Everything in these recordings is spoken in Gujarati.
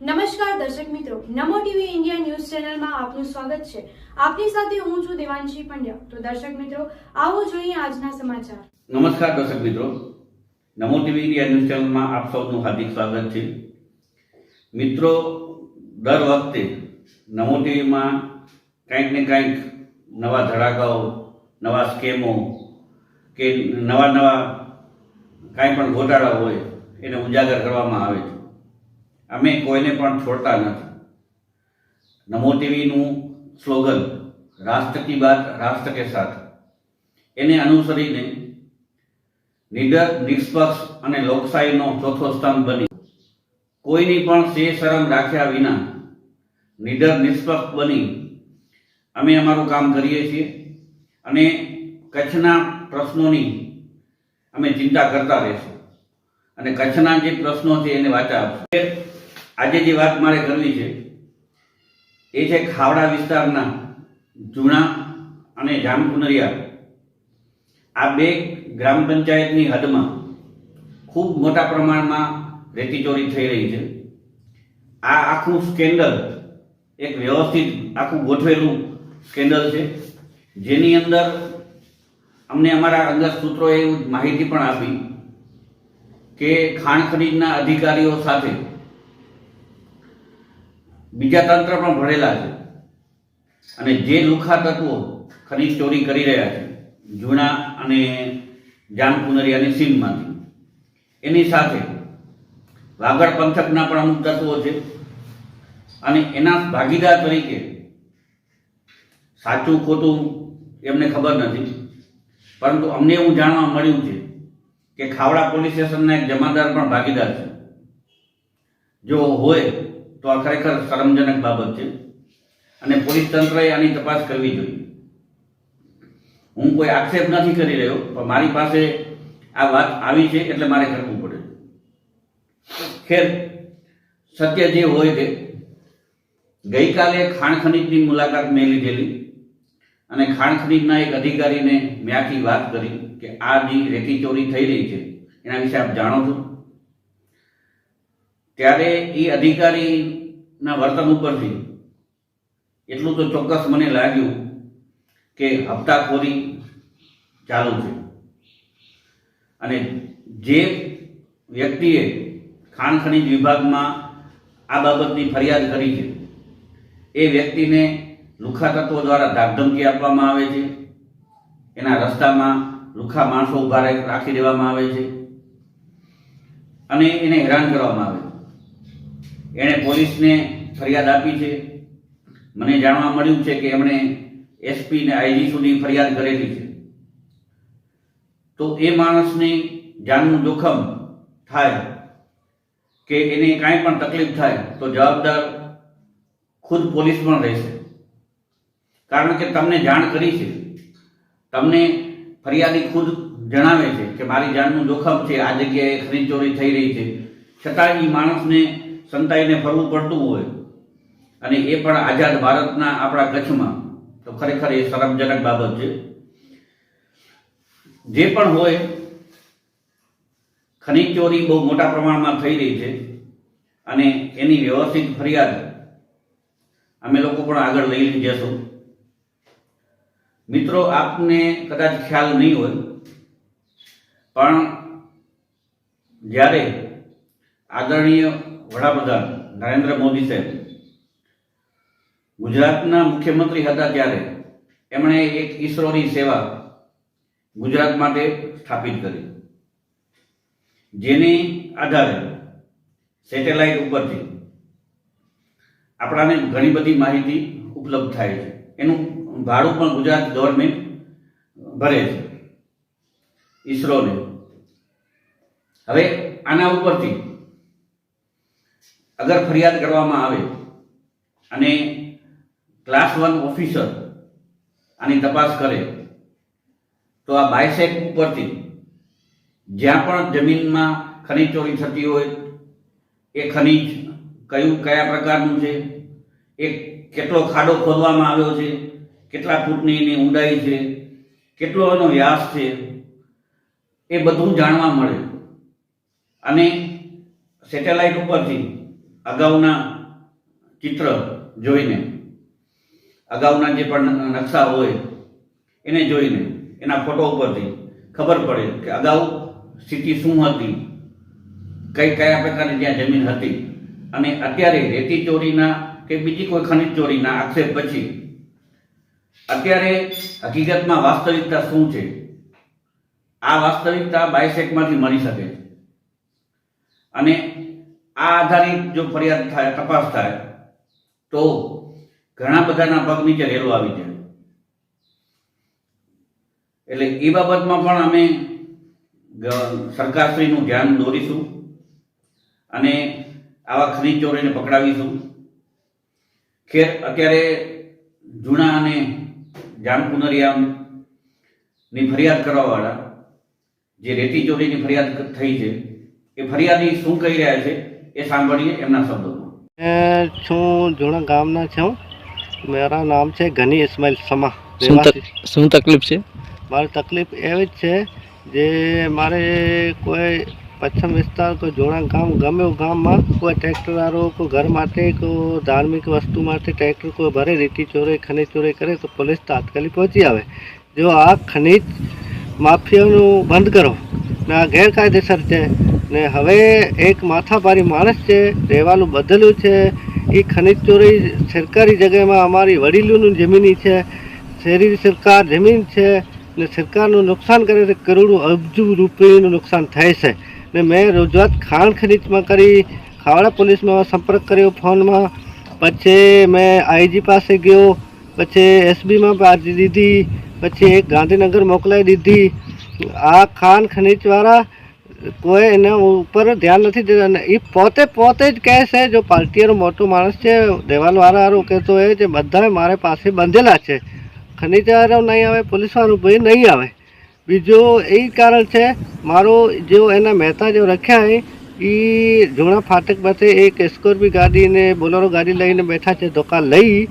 નમસ્કાર દર્શક મિત્રો, નમો ટીવી ઇન્ડિયા ન્યૂઝ ચેનલમાં આપનું સ્વાગત છે. આપની સાથે હું છું દેવાંશી પંડ્યા. તો દર્શક મિત્રો, આવો જોઈએ આજના સમાચાર. નમસ્કાર દર્શક મિત્રો. નમો ટીવી ઇન્ડિયા ન્યૂઝ ચેનલમાં આપ સૌનું હાર્દિક સ્વાગત છે. મિત્રો, દર વખતે નમો ટીવીમાં કંઈક ને કંઈક નવા ધડાકાઓ, નવા સ્કેમો કે નવા નવા કાંઈ પણ ગોટાળા હોય, એને ઉજાગર કરવામાં આવે છે. અમે કોઈને પણ છોડતા નથી. નમો ટીવીનું સ્લોગન, રાષ્ટ્ર કી બાત, રાષ્ટ્ર કે સાથ. એને અનુસરીને નિડર, નિષ્પક્ષ અને લોકશાહીનો ચોથો સ્તંભ બની. કોઈની પણ સે શરમ રાખ્યા વિના નિડર, નિષ્પક્ષ બની અમે અમારું કામ કરીએ છીએ અને કચ્છના પ્રશ્નોની અમે ચિંતા કરતા રહીશું. અને કચ્છના જે પ્રશ્નો છે એને વાચા આપશું. આજે જે વાત મારે કરવી છે, એ છે ખાવડા વિસ્તારના જૂણા અને જામકુનરિયા. આ બે ગ્રામ પંચાયતની હદમાં ખૂબ મોટા પ્રમાણમાં રેતી ચોરી થઈ રહી છે. આ આખું સ્કેન્ડલ, એક વ્યવસ્થિત આખું ગોઠવેલું સ્કેન્ડલ છે, જેની અંદર અમને અમારા અંગત સૂત્રોએ માહિતી પણ આપી કે ખાણ ખનીજના અધિકારીઓ સાથે બીજા તંત્ર પણ ભરેલા છે. અને જે લુખા તત્વો ખનીજ ચોરી કરી રહ્યા છે, જૂના અને જામકુનરિયાની સીમમાંથી એની સાથે વાગડ પંથકના પણ અમુક તત્વો છે. અને એના ભાગીદાર તરીકે સાચું ખોટું એમને ખબર નથી. પરંતુ અમને એવું જાણવા મળ્યું છે કે ખાવડા પોલીસ સ્ટેશનના એક જમાદાર પણ ભાગીદાર છે. જો હોય તો આ ખરેખર શરમજનક બાબત છે. અને પોલીસ તંત્રએ આની તપાસ કરવી જોઈએ. હું કોઈ આક્ષેપ નથી કરી રહ્યો, પણ મારી પાસે આ વાત આવી છે એટલે મારે કરવું પડે. ખેર, સત્ય જે હોય તે. ગઈકાલે ખાણ ખનીજની મુલાકાત મેં લીધેલી અને ખાણ ખનીજના એક અધિકારીને મેં આખી વાત કરી કે આ જે રેતી ચોરી થઈ રહી છે, એના વિશે આપ જાણો છો? ત્યારે એ અધિકારીના વર્તન ઉપરથી. એટલું તો ચોક્કસ મને લાગ્યું કે હપ્તાખોરી ચાલુ છે. અને જે વ્યક્તિએ ખાણ ખનિજ વિભાગમાં આ બાબતની ફરિયાદ કરી છે, એ વ્યક્તિને લુખા તત્વો દ્વારા ધાકધમકી આપવામાં આવે છે, એના રસ્તામાં લુખા માણસો ઊભા રાખી દેવામાં આવે છે, અને એને હેરાન કરવામાં આવે છે. એણે પોલીસને ફરિયાદ આપી છે. મને જાણવા મળ્યું છે કે એમણે એસપી ને આઈજી સુધી ફરિયાદ કરેલી છે. તો એ માણસની જાનનું જોખમ થાય કે એને કાંઈ પણ તકલીફ થાય તો જવાબદાર ખુદ પોલીસ પણ રહેશે. કારણ કે તમને જાણ કરી છે. તમને ફરિયાદી ખુદ જણાવે છે કે મારી જાનનું જોખમ છે, આ જગ્યાએ ખરીદ ચોરી થઈ રહી છે. છતાં એ માણસને સંતાઈને ફરવું પડતું હોય અને એ પણ આઝાદ ભારતના આપણા કચ્છમાં, તો ખરેખર એ શરમજનક બાબત છે. જે પણ હોય, ખનીજ ચોરી બહુ મોટા પ્રમાણમાં થઈ રહી છે અને એની વ્યવસ્થિત ફરિયાદ અમે લોકો પણ આગળ લઈ જશું. મિત્રો, આપને કદાચ ખ્યાલ નહીં હોય, પણ જ્યારે આદરણીય વડાપ્રધાન નરેન્દ્ર મોદી સાહેબ. ગુજરાતના મુખ્યમંત્રી હતા ત્યારે એમણે એક ઈસરોની સેવા ગુજરાત માટે સ્થાપિત કરી. જેની આધારે સેટેલાઇટ ઉપરથી આપણાને ઘણી બધી માહિતી ઉપલબ્ધ થાય છે. એનું ભાડું પણ ગુજરાત ગવર્મેન્ટ ભરે છે ઈસરોને. હવે આના ઉપરથી અગર ફરિયાદ કરવામાં આવે અને ક્લાસ વન ઓફિસર આની તપાસ કરે, તો આ બાયસેક ઉપરથી જ્યાં પણ જમીનમાં ખનીજ ચોરી થતી હોય, એ ખનીજ કયું, કયા પ્રકારનું છે, એ કેટલો ખાડો ખોદવામાં આવ્યો છે, કેટલા ફૂટની એની ઊંડાઈ છે, કેટલો એનો વ્યાસ છે, એ બધું જાણવા મળે. અને સેટેલાઇટ ઉપરથી અગાઉના ચિત્ર જોઈને, અગાઉના જે પણ નકશા હોય, એને જોઈને, એના ફોટો ઉપરથી ખબર પડે કે અગાઉ સ્થિતિ શું હતી, કઈ કયા પ્રકારની ત્યાં જમીન હતી. અને અત્યારે રેતી ચોરીના કે બીજી કોઈ ખનિજ ચોરીના આક્ષેપ પછી, અત્યારે હકીકતમાં વાસ્તવિકતા શું છે? આ વાસ્તવિકતા બાયસેકમાંથી મળી શકે અને આ આધારિત જો ફરિયાદ થાય, તપાસ થાય, તો ઘણા બધાના પગ નીચે રેલો આવી જાય. એટલે એ બાબતમાં પણ અમે સરકારશ્રીનું ધ્યાન દોરીશું અને આવા ખનીજ ચોરીને પકડાવીશું. ખેર, અત્યારે જૂના અને જામકુનરિયાની ફરિયાદ કરવાવાળા, જે રેતી ચોરીની ફરિયાદ થઈ છે, એ ફરિયાદી શું કહી રહ્યા છે? એ સાંભળીએ એમના શબ્દોમાં. છું જૂના ગામના છું. મારા નામ છે ગની ઇસ્માઇલ સમા. શું તકલીફ છે? મારી તકલીફ એવી જ છે જે મારે કોઈ પશ્ચિમ વિસ્તાર કોઈ જોણા ગામ ગમે એવું ગામમાં કોઈ ટ્રેક્ટરવાળો કોઈ ઘર માટે કોઈ ધાર્મિક વસ્તુ માટે ટ્રેક્ટર કોઈ ભરે રેતી ચોરે ખનીજ ચોરી કરે તો પોલીસ તાત્કાલિક પહોંચી આવે. જો આ ખનીજ માફિયાનું બંધ કરો. ને ગેરકાયદેસર છે. ને હવે એક માથાભારી માણસ છે, રહેવાનું બદલ્યું છે. એ ખનીજ ચોરી સરકારી જગ્યામાં અમારી વડીલોનું જમીની છે. શહેરી સરકાર જમીન છે ને સરકારનું નુકસાન કરે છે, કરોડો અબજુ રૂપિયાનું નુકસાન થાય છે. ને મેં રજૂઆત ખાણ ખનીજમાં કરી, ખાવડા પોલીસમાં સંપર્ક કર્યો ફોનમાં. પછી મેં આઈજી પાસે ગયો, પછી એસબીમાં અરજી દીધી પછી એક ગાંધીનગર મોકલાવી દીધી. આ ખાન ખનીજવાળા કોઈ એના ઉપર ધ્યાન નથી દેતા અને એ પોતે પોતે જ કહે છે, જો પાર્ટીનો મોટો માણસ છે દેવાલવાળા કહેતો હોય જે બધા મારે પાસે બંધેલા છે. ખનીજવાળો નહીં આવે પોલીસવાળું ભાઈ નહીં આવે. બીજું એ કારણ છે, મારો જો એના મહેતા જેવો રખ્યા એ જૂના ફાટક પાસે એક સ્કોર્પિયો ગાડીને, બોલેરો ગાડી લઈને બેઠા છે, ધોકા લઈ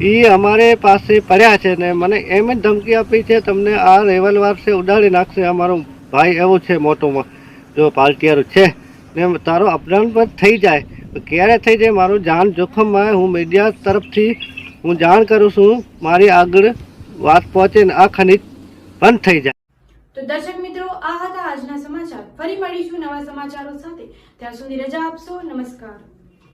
એ અમારે પાસે પડ્યા છે ને મને એમ જ ધમકી આપી છે, તમને આ રેવલવાર છે, ઉડાડી નાખશે. અમારો ભાઈ એવો છે મોટોમાં, જો પાલટીયારો છે ને તારો અપડાઉન પણ થઈ જાય. ક્યારે થઈ જાય મારું જાન જોખમમાં હું મીડિયા તરફથી હું જાણ કરું છું, મારી આગળ વાત પહોંચે ને આ ખનીજ બંધ થઈ જાય. તો દર્શક મિત્રો, આ હતા આજના સમાચાર. ફરી મળીશું નવા સમાચારો સાથે. ત્યાં સુધી રજા આપશો. નમસ્કાર.